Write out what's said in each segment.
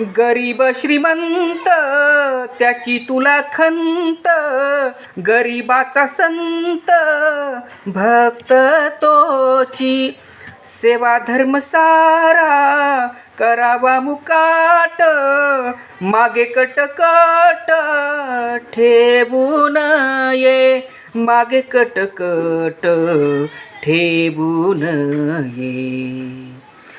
गरीब श्रीमंत त्याची तुला खंत गरीबाचा संत भक्त तोची. सेवा धर्म सारा करावा मुकाट मागे कटकट ठेवू नये. मागे कटकट ठेवून ये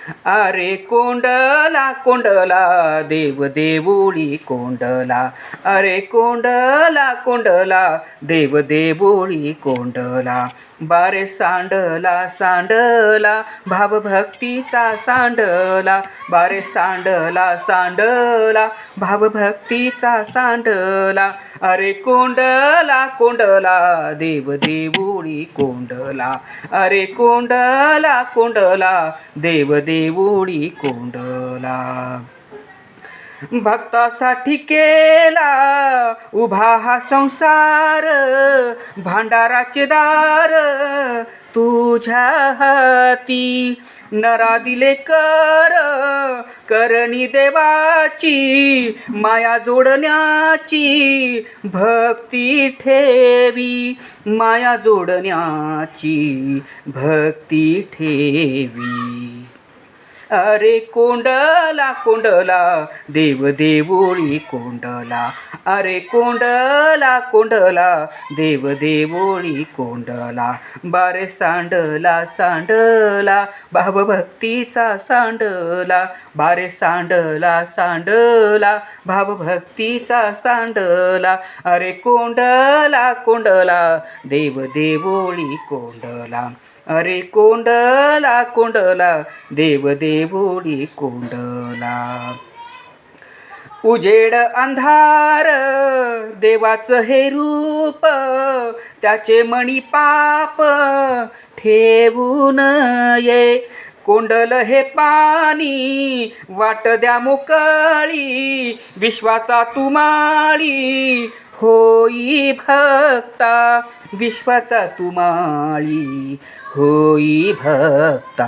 अरे कोंडला कोंडला देव देवोळी कोंडला. अरे कोंडला कोंडला देव देवोळी कोंडला. बारे सांडला सांडला भावभक्तीचा सांडला. बारे सांडला सांडला भावभक्तीचा सांडला. अरे कोंडला कोंडला देव देवोळी कोंडला. अरे कोंडला कोंडला देव देवोळी कोंडला भक्तासाठी केला उभा हा संसार भांडाराचे दार तुझ्या हाती. नरा दिले कर करणी देवाची माया जोडण्याची भक्ती ठेवी. माया जोडण्याची भक्ती ठेवी. अरे कोंडला कोंडला देव देवोळी कोंडला. अरे कोंडला कोंडला देव देवोळी कोंडला. बारे सांडला सांडला भावभक्तीचा सांडला. बारे सांडला सांडला भावभक्तीचा सांडला. अरे कोंडला कोंडला देव देवोळी कोंडला. अरे कोंडला कोंडला देव देवोळी कोंडला. उजेड अंधार देवाचं हे रूप त्याचे मणी पाप ठेवून ये. कोंडल हे पाणी वाट द्या मोकळी विश्वाचा तुमाळी होई भक्ता विश्वाचा तुमाळी होई भक्ता.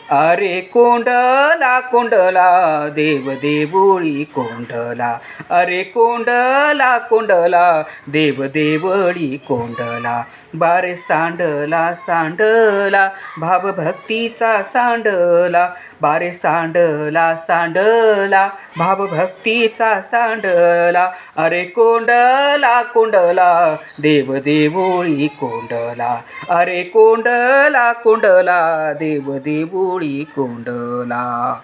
अरे कोंडला कोंडला देव देवळी कोंडला. अरे कोंडला कोंडला देव देवळी कोंडला. बारे सांडला सांडला भावभक्तीचा सांडला. बारे सांडला सांडला भावभक्तीचा सांडला. अरे कोंडला कोंडला देव देवळी कोंडला. अरे कोंडला कोंडला देव देवळी कोंडला